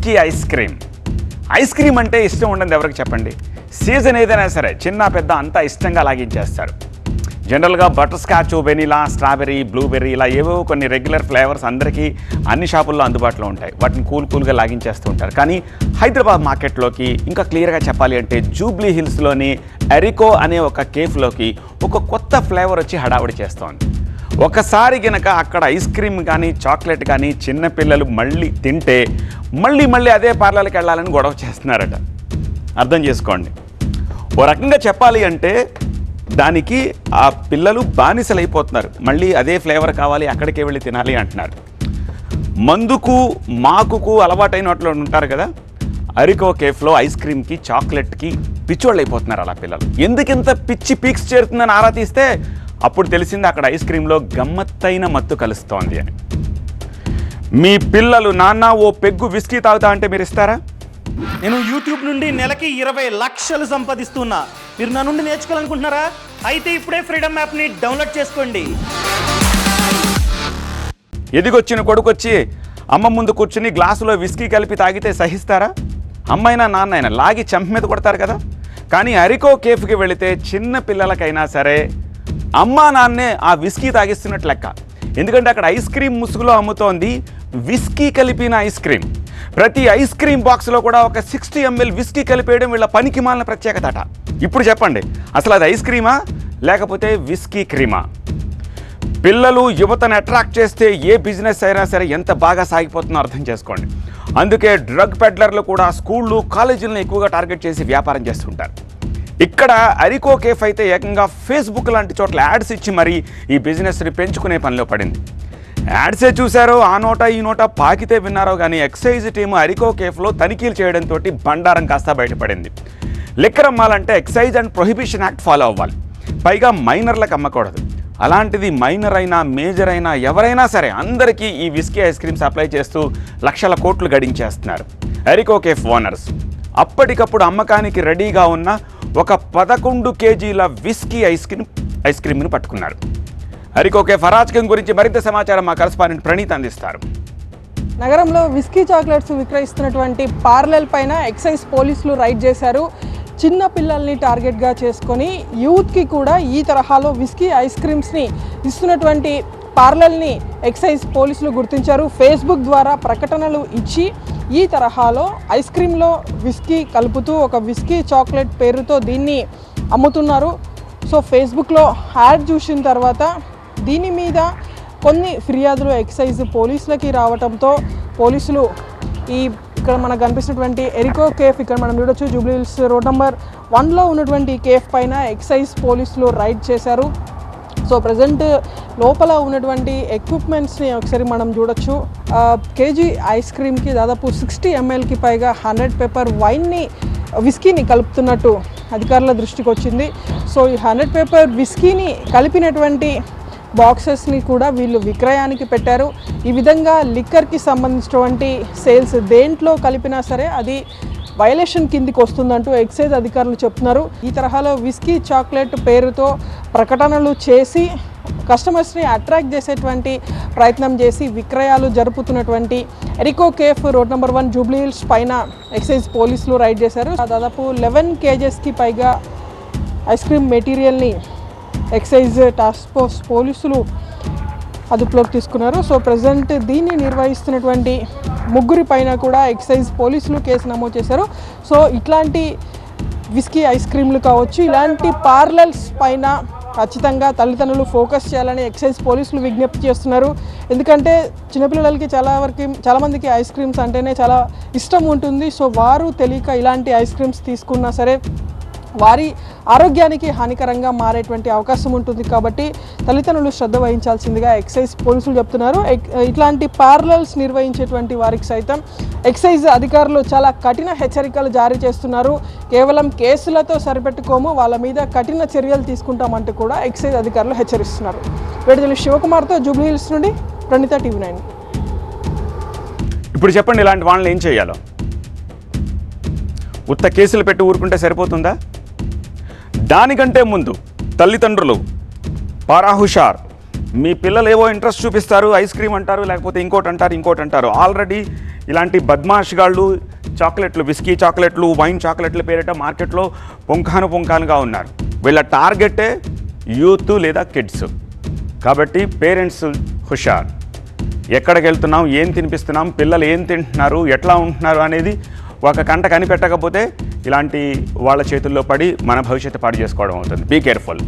Milky ice cream. Ice cream అంటే ఇష్టం ఉండదు ఎవరికి చెప్పండి? సీజన్ ఏదైనా సరే చిన్న పెద్ద అంతా ఇష్టంగా లాగించేస్తారు. జనరల్గా butter scotch vanilla strawberry blueberry ఇలా ఏవో కొన్ని రెగ్యులర్ ఫ్లేవర్స్ అందరికీ అన్ని షాపుల్లో అందుబాటులో ఉంటాయి. వాటిని కూల్ కూల్గా లాగించేస్తూ ఉంటారు. కానీ హైదరాబాద్ మార్కెట్లోకి ఇంకా క్లియర్గా చెప్పాలి అంటే జూబ్లీ హిల్స్లోని ఎరికో అనే ఒక కేఫ్లోకి ఒక కొత్త ఫ్లేవర్ వచ్చి హడావుడి చేస్తోంది. ఒకసారి గనక అక్కడ ఐస్ క్రీమ్ కానీ చాక్లెట్ కానీ చిన్నపిల్లలు మళ్ళీ తింటే మళ్ళీ మళ్ళీ అదే పార్లర్కి వెళ్ళాలని గొడవ చేస్తున్నారట. అర్థం చేసుకోండి. ఓ రకంగా చెప్పాలి అంటే దానికి ఆ పిల్లలు బానిసలు అయిపోతున్నారు మళ్ళీ అదే ఫ్లేవర్ కావాలి అక్కడికే వెళ్ళి తినాలి అంటున్నారు. మందుకు మాకుకు అలవాటైనట్లు ఉంటారు కదా అరికో కేఫ్లో ఐస్ క్రీమ్కి చాక్లెట్కి పిచ్చోళ్ళు అయిపోతున్నారు అలా పిల్లలు. ఎందుకింత పిచ్చి పీక్స్ చేరుతుందని ఆరా తీస్తే అప్పుడు తెలిసింది అక్కడ ఐస్ క్రీమ్లో గమ్మత్తైన మత్తు కలుస్తోంది అని. మీ పిల్లలు నాన్న ఓ పెగ్గు విస్కీ తాగుతా అంటే మీరు ఇస్తారా? నేను యూట్యూబ్ నుండి నెలకి ఇరవై లక్షలు సంపాదిస్తున్నా. మీరు నా నుండి నేర్చుకోవాలనుకుంటున్నారా? అయితే ఇప్పుడే ఫ్రీడమ్ యాప్ని డౌన్లోడ్ చేసుకోండి. ఎదిగొచ్చిన కొడుకొచ్చి అమ్మ ముందు కూర్చుని గ్లాసులో విస్కీ కలిపి తాగితే సహిస్తారా? అమ్మైనా నాన్నైనా లాగి చెంప మీద కొడతారు కదా? కానీ అరికో కేఫ్కి వెళితే చిన్న పిల్లలకైనా సరే అమ్మా నాన్నే ఆ విస్కీ తాగిస్తున్నట్టు లెక్క. ఎందుకంటే అక్కడ ఐస్ క్రీమ్ ముసుగులో అమ్ముతోంది విస్కీ కలిపిన ఐస్ క్రీమ్. ప్రతి ఐస్ క్రీమ్ బాక్స్లో కూడా ఒక సిక్స్టీ ఎంఎల్ విస్కీ కలిపేయడం వీళ్ళ పనికి మాలిన ప్రత్యేకత అట. ఇప్పుడు చెప్పండి అసలు అది ఐస్ క్రీమా? లేకపోతే విస్కీ క్రీమా? పిల్లలు యువతను అట్రాక్ట్ చేస్తే ఏ బిజినెస్ అయినా సరే ఎంత బాగా సాగిపోతుందో అర్థం చేసుకోండి. అందుకే డ్రగ్ పెడ్లర్లు కూడా స్కూళ్ళు కాలేజీలను ఎక్కువగా టార్గెట్ చేసి వ్యాపారం చేస్తుంటారు. ఇక్కడ అరికో కేఫ్ అయితే ఏకంగా ఫేస్బుక్ లాంటి చోట్ల యాడ్స్ ఇచ్చి మరీ ఈ బిజినెస్ని పెంచుకునే పనిలో పడింది. యాడ్సే చూశారో ఆ నోట ఈ నోట పాకితే విన్నారో కానీ ఎక్సైజ్ టీము అరికో కేఫ్లో తనిఖీలు చేయడంతో బండారం కాస్త బయటపడింది. లిక్కర్ అమ్మాలంటే excise and prohibition act follow అవ్వాలి. పైగా మైనర్లకు అమ్మకూడదు. అలాంటిది మైనర్ అయినా మేజర్ అయినా ఎవరైనా సరే అందరికీ ఈ విస్కీ ఐస్ క్రీమ్స్ సప్లై చేస్తూ లక్షల కోట్లు గడించేస్తున్నారు ఎరికో కేఫ్ ఓనర్స్. అప్పటికప్పుడు అమ్మకానికి రెడీగా ఉన్న ఒక పదకొండు కేజీల విస్కీ ఐస్ క్రీమ్ ఐస్ క్రీమ్ను పట్టుకున్నారు. హరికోకే కేఫ్ గురించి మరింత సమాచారం మా కరస్పాండెంట్ ప్రణీత్ అందిస్తారు. నగరంలో విస్కీ చాక్లెట్స్ విక్రయిస్తున్నటువంటి పార్లల్ పైన ఎక్సైజ్ పోలీసులు రైడ్ చేశారు. చిన్న పిల్లల్ని టార్గెట్గా చేసుకొని యూత్కి కూడా ఈ తరహాలో విస్కీ ఐస్ క్రీమ్స్ని ఇస్తున్నటువంటి పార్లల్ని ఎక్సైజ్ పోలీసులు గుర్తించారు. ఫేస్బుక్ ద్వారా ప్రకటనలు ఇచ్చి ఈ తరహాలో ఐస్ క్రీమ్లో విస్కీ కలుపుతూ ఒక విస్కీ చాక్లెట్ పేరుతో దీన్ని అమ్ముతున్నారు. సో ఫేస్బుక్లో యాడ్ చూసిన తర్వాత దీని మీద కొన్ని ఫిర్యాదులు ఎక్సైజ్ పోలీసులకి రావడంతో పోలీసులు ఈ ఇక్కడ మనకు కనిపిస్తున్నటువంటి ఎరికో కేఫ్ ఇక్కడ మనం చూడొచ్చు జూబ్లీహిల్స్ రోడ్ నెంబర్ వన్లో ఉన్నటువంటి కేఫ్ పైన ఎక్సైజ్ పోలీసులు రైడ్ చేశారు. సో ప్రజెంట్ లోపల ఉన్నటువంటి ఎక్విప్మెంట్స్ని ఒకసారి మనం చూడొచ్చు. కేజీ ఐస్ క్రీమ్కి దాదాపు సిక్స్టీ ఎంఎల్కి పైగా హండ్రెడ్ పేపర్ వైన్ని విస్కీని కలుపుతున్నట్టు అధికారుల దృష్టికి వచ్చింది సో ఈ హండ్రెడ్ పేపర్ విస్కీని కలిపినటువంటి బాక్సెస్ని కూడా వీళ్ళు విక్రయానికి పెట్టారు. ఈ విధంగా లిక్కర్కి సంబంధించినటువంటి సేల్స్ దేంట్లో కలిపినా సరే అది వైలేషన్ కిందికి వస్తుందంటూ ఎక్సైజ్ అధికారులు చెప్తున్నారు. ఈ తరహాలో విస్కీ చాక్లెట్ పేరుతో ప్రకటనలు చేసి కస్టమర్స్ని అట్రాక్ట్ చేసేటువంటి ప్రయత్నం చేసి విక్రయాలు జరుపుతున్నటువంటి ఎరికో cafe road number one Jubilee Hills పైన ఎక్సైజ్ పోలీసులు రైడ్ చేశారు. దాదాపు లెవెన్ కేజెస్కి పైగా ఐస్ క్రీమ్ మెటీరియల్ని ఎక్సైజ్ టాస్క్ ఫోర్స్ పోలీసులు అదుపులోకి తీసుకున్నారు. సో ప్రజెంట్ దీన్ని నిర్వహిస్తున్నటువంటి ముగ్గురి పైన కూడా ఎక్సైజ్ పోలీసులు కేసు నమోదు చేశారు. సో ఇట్లాంటి విస్కీ ఐస్ క్రీమ్లు కావచ్చు ఇలాంటి పార్లర్స్ పైన ఖచ్చితంగా తల్లిదండ్రులు ఫోకస్ చేయాలని ఎక్సైజ్ పోలీసులు విజ్ఞప్తి చేస్తున్నారు. ఎందుకంటే చిన్నపిల్లలకి చాలా వరకు చాలామందికి ఐస్ క్రీమ్స్ అంటేనే చాలా ఇష్టం ఉంటుంది. సో వారు తెలియక ఇలాంటి ఐస్ క్రీమ్స్ తీసుకున్నా సరే వారి ఆరోగ్యానికి హానికరంగా మారేటువంటి అవకాశం ఉంటుంది కాబట్టి తల్లిదండ్రులు శ్రద్ధ వహించాల్సిందిగా ఎక్సైజ్ పోలీసులు చెప్తున్నారు. ఎక్- ఇట్లాంటి పార్లల్స్ నిర్వహించేటువంటి వారికి సైతం ఎక్సైజ్ అధికారులు చాలా కఠిన హెచ్చరికలు జారీ చేస్తున్నారు. కేవలం కేసులతో సరిపెట్టుకోము వాళ్ళ మీద కఠిన చర్యలు తీసుకుంటామంటూ కూడా ఎక్సైజ్ అధికారులు హెచ్చరిస్తున్నారు. విడుదల శివకుమార్తో జూబ్లీహిల్స్ నుండి ప్రణిత టీవీ నైన్. ఇప్పుడు చెప్పండి ఇలాంటి వాళ్ళని ఏం చేయాలో? ఉత్త కేసులు పెట్టి ఊరుకుంటే సరిపోతుందా? దానికంటే ముందు తల్లిదండ్రులు పారాహుషార్ మీ పిల్లలు ఏవో ఇంట్రెస్ట్ చూపిస్తారు ఐస్ క్రీమ్ అంటారు లేకపోతే ఇంకోటి అంటారు ఇంకోటి అంటారు. ఆల్రెడీ ఇలాంటి బద్మాష్గాళ్ళు చాక్లెట్లు విస్కీ చాక్లెట్లు వైన్ చాక్లెట్ల పేరిట మార్కెట్లో పొంకాను పుంఖానుగా ఉన్నారు. వీళ్ళ టార్గెటే యూత్ లేదా కిడ్స్. కాబట్టి పేరెంట్స్ హుషార్. ఎక్కడికి వెళ్తున్నాం ఏం తినిపిస్తున్నాం పిల్లలు ఏం తింటున్నారు ఎట్లా ఉంటున్నారు అనేది ఒక కంట కనిపెట్టకపోతే ఇలాంటి వాళ్ళ చేతుల్లో పడి మన భవిష్యత్తు పాడు చేసుకోవడం అవుతుంది. Be careful